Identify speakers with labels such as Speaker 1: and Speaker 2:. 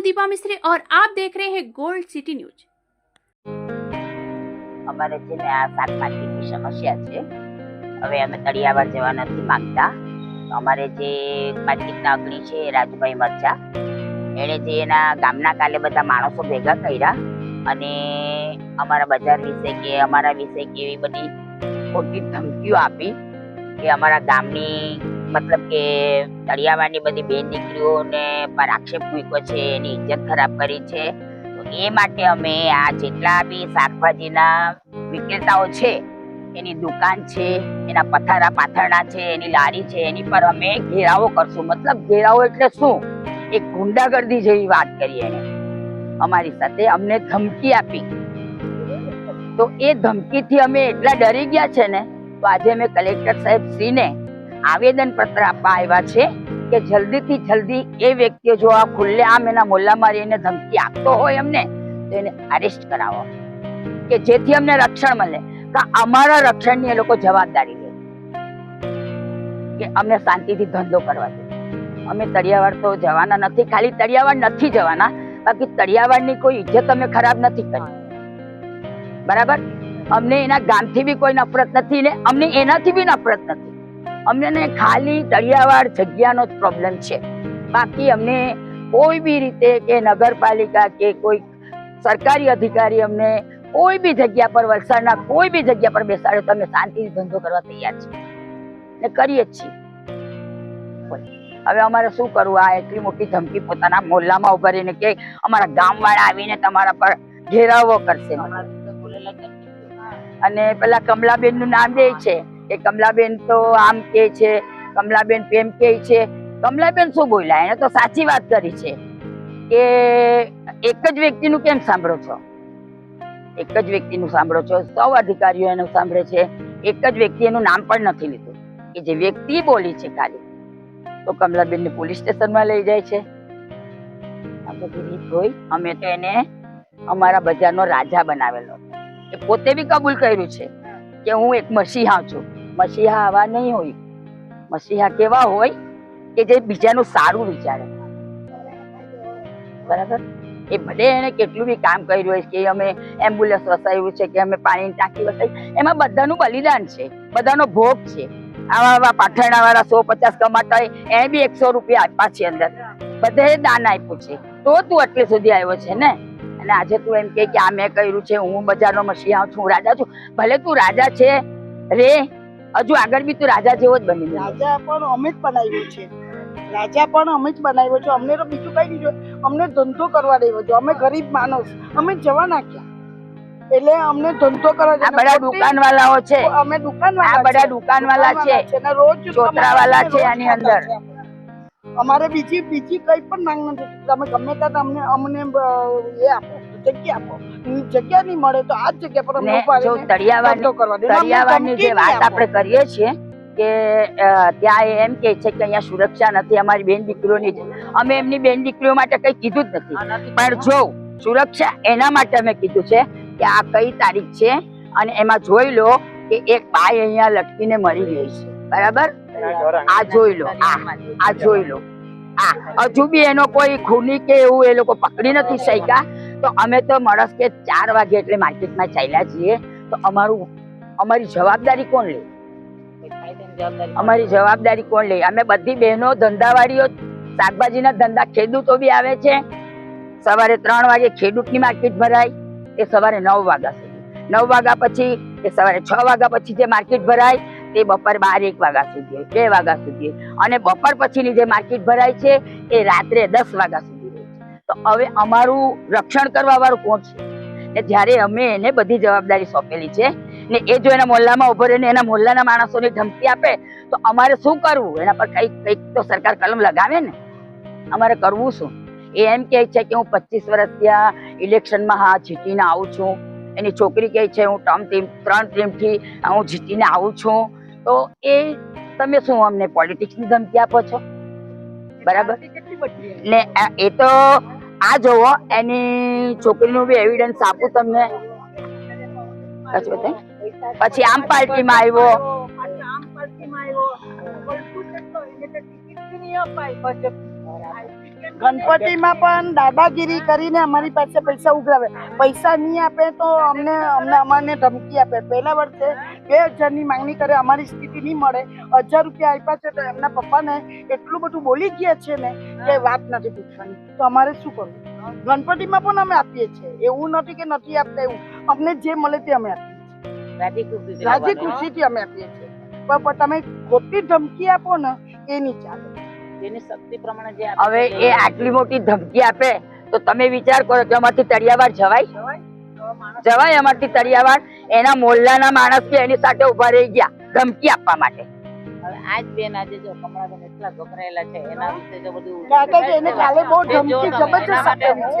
Speaker 1: हूँ दीपा मिस्त्री और आप देख रहे हैं गोल्ड सिटी न्यूज
Speaker 2: અમારે છે ને આ શાક માર્કેટની સમસ્યા છે હવે અમે તળિયાવાડ જવા નથી માંગતા તો અમારે જે માર્કેટના અગ્રણી છે એ રાજુભાઈ મરચા એણે જે એના ગામના કાલે બધા માણસો ભેગા કર્યા અને અમારા બજાર વિશે કે અમારા વિશે કે એવી બધી ખોટી ધમકીઓ આપી કે અમારા ગામની મતલબ કે તળિયાવાની બધી બેન દીકરીઓને પર આક્ષેપ મૂક્યો છે, એની ઇજ્જત ખરાબ કરી છે. તો એ માટે અમે આ જેટલા બી શાકભાજીના વિક્રેતાઓ છે, એની દુકાન છે, એના પથારા પાથરણા છે, એની લારી છે, એની પર અમે ઘેરાવો કરશું. મતલબ ઘેરાવો એટલે શું? એક ગુંડાગર્દી જેવી વાત કરી એને. અમારી સાથે અમને ધમકી આપી. તો એ ધમકીથી અમે એટલા ડરી ગયા છે ને, તો આજે અમે કલેક્ટર સાહેબ શ્રીને આવેદન પત્ર આપવા આવ્યા છે કે જલ્દીથી જલ્દી એ વ્યક્તિઓ જો આ ખુલ્લે આમ એના મોલ્લામાં રહીને ધમકી આપતો હોય અમને, તો એને અરેસ્ટ કરાવો. કે જેથી અમને રક્ષણ મળે. કે અમારા રક્ષણની એ લોકો જવાબદારી લે. કે અમને શાંતિથી ધંધો કરવા દે. અમે તળિયાવાડ તો જવાના નથી. ખાલી તળિયાવાડ નથી જવાના. બાકી તળિયાવાડની કોઈ ઇજ્જત અમે ખરાબ નથી કરી. બરાબર? અમને એના ગામથી બી કોઈ નફરત નથી ને અમને એનાથી બી નફરત નથી. અમને ખાલી તળિયાવાડ જગ્યાનો જ પ્રોબ્લેમ છે. બાકી અમને કોઈ બી રીતે કે નગરપાલિકા કે કોઈ સરકારી અધિકારી અમને કોઈ બી જગ્યા પર વલસાડના કોઈ બી જગ્યા પર બેસાડે તો અમે શાંતિથી ધંધો કરવા તૈયાર છીએ. ને કરીએ જ છીએ. હવે અમારે શું કરવું? આ એટલી મોટી ધમકી પોતાના મોહલ્લામાં ઊભા રહીને કે અમારા ગામવાળા આવીને તમારા પર ઘેરાવો કરશે. અને પેલા કમલાબેનનું નામ દે છે કે કમલાબેન તો આમ કે છે, કમલાબેન પ્રેમ કે છે. કમલાબેન શું બોલ્યા? એને તો સાચી વાત કરી છે કે એક જ વ્યક્તિનું કેમ સાંભળો છો? એક જ વ્યક્તિનું સાંભળો છો. સૌ અધિકારીઓ એનું સાંભળે છે. એક જ વ્યક્તિ એનું નામ પણ નથી લીધું. કે જે વ્યક્તિ બોલી છે ખાલી, તો કમલાબેન ને પોલીસ સ્ટેશનમાં લઈ જાય છે. આ બધી રીત હોય. અમે તો એને અમારા બજારનો રાજા બનાવેલો એ પોતે બી કબૂલ કર્યું છે કે હું એક મસીહા છું. મસીહા આવા નહીં હોય. મસીહા કેવા હોય કે જે બીજાનું સારું વિચારે. બરાબર? એ ભલે એને કેટલું બી કામ કર્યું હોય કે અમે એમ્બ્યુલન્સ વસાવ્યું છે કે અમે પાણીની ટાંકી વસાવી, એમાં બધાનું બલિદાન છે, બધાનો ભોગ છે. આવા આવા પાઠરણા વાળા સો પચાસ કમાતા હોય એ બી એકસો રૂપિયા આપ્યા છે અંદર. બધાએ દાન આપ્યું છે. તો તું એટલે સુધી આવ્યો છે ને? અને આજે તું એમ કે આ મેં કર્યું છે, હું બજારનો મસીહા છું રાજા છું. ભલે તું રાજા છે, રે હજુ આગળ બી તું રાજા જેવો જ બની
Speaker 3: રાજા પણ અમે જ બનાવ્યું છે. રાજા પણ અમે જ બનાવ્યો છે. અમને તો બીજું કઈ જોઈએ અમને ધંધો કરવા દેવો છે. અમે ગરીબ માણસ. અમે જવાના નાખ્યા. એટલે અમને ધંધો કરવા
Speaker 2: આ બધા દુકાન વાળાઓ છે.
Speaker 3: અમે દુકાન
Speaker 2: આ બધા દુકાનવાળા છે.
Speaker 3: ને રોજ
Speaker 2: ચોતરાવાળા છે આની અંદર.
Speaker 3: અમારે બીજી બીજી કઈ પણ માંગ નથી. તમે ગમે ત્યાં અમને અમને એ આપો. જગ્યા આપો. જગ્યા નહીં મળે તો આ જગ્યા પર અમને
Speaker 2: જો તળિયાવાડ
Speaker 3: ધંધો કરવા દે. અમને
Speaker 2: તળિયાવાડની જે વાત આપણે કરીએ છીએ કે ત્યાં એમ કે છે કે અહીંયા સુરક્ષા નથી અમારી બેન દીકરીઓની અમે એમની બેન દીકરીઓ માટે કઈ કીધું જ નથી. પણ જો સુરક્ષા એના માટે અમે કીધું છે કે આ કઈ તારીખ છે અને એમાં જોઈ લો કે એક ભાઈ અહીંયા લટકીને મરી ગઈ છે. બરાબર? આ જોઈ લો આ આ જોઈ લો. આ હજુ બી એનો કોઈ ખૂની કે એવું એ લોકો પકડી નથી શક્યા. તો અમે તો માણસ કે ચાર વાગે એટલે માર્કેટમાં ચાલ્યા છીએ. તો અમારું, અમારી જવાબદારી કોણ લે? અમારી જવાબદારી કોણ લે? અમે બધી બહેનો ધંધાવાળીઓ શાકભાજીના ધંધા ખેડૂતો બી આવે છે. સવારે ત્રણ વાગે ખેડૂતની માર્કેટ ભરાય, એ સવારે નવ વાગ્યા સુધી. નવ વાગ્યા પછી, એ સવારે છ વાગ્યા પછી જે માર્કેટ ભરાય, તે બપોર બાર એક વાગ્યા સુધી બે વાગ્યા સુધી અને બપોર પછીની જે માર્કેટ ભરાય છે, એ રાત્રે દસ વાગ્યા સુધી. તો હવે અમારું રક્ષણ કરવા વાળું કોણ છે? ને જ્યારે અમે એને બધી જવાબદારી સોંપેલી છે ને એ જો એના મોહલ્લામાં ઊભો રહીને એના મોહલ્લાના માણસોને ધમકી આપે તો અમારે શું કરવું? એના પર કંઈક કંઈક તો સરકાર કલમ લગાવે ને. અમારે કરવું શું? એ એમ કહે છે કે હું પચીસ વર્ષ ત્યાં ઇલેક્શનમાં હા જીતીને આવું છું. એની છોકરી કહે છે હું ટર્મ ટીમ ત્રણ ટીમથી હું જીતીને આવું છું. તો એ તમે શું અમને પોલિટિક્સની ધમકી આપો છો? બરાબર? ને એ તો આ જોવો, એની છોકરીનું બી એવિડન્સ આપું તમને પછી બતાય. પછી આમ પાર્ટીમાં આવ્યો.
Speaker 3: ગણપતિમાં પણ દાદાગીરી કરીને અમારી પાસે પૈસા ઉઘરાવે પૈસા નહીં આપે તો અમને અમને, અમારને ધમકી આપે પહેલા વર્ષે બે હજારની માંગણી કરે, અમારી સ્થિતિ નહીં મળે હજાર રૂપિયા આપ્યા છે તો એમના પપ્પાને એટલું બધું બોલી ગયા છે ને કે વાત નથી પૂછવાની. તો અમારે શું કરવું? ગણપતિમાં પણ અમે આપીએ છીએ. એવું નથી કે નથી આપતા એવું. અમને જે મળે તે અમે આપીએ છીએ. રાજી ખુશીથી અમે આપીએ છીએ. પણ તમે ખોટી ધમકી આપો ને એ નહીં ચાલે.
Speaker 4: જેની શક્તિ પ્રમાણે જે
Speaker 2: હવે એ આટલી મોટી ધમકી આપે તો તમે વિચાર કરો કે અમારથી તળિયાવાર જવાય? જવાય અમારથી તળિયાવાર એના મોલ્લાના માણસ કે એની સાથે ઊભા રહી ગયા ધમકી આપવા માટે.
Speaker 4: હવે આજ બેન આજે જો કમળાબેન એટલા ગભરાયેલા છે એના વિશે જો બધું
Speaker 3: કાકા એને કાલે બહુ ધમકી જબરજસ્ત આપેલી છે.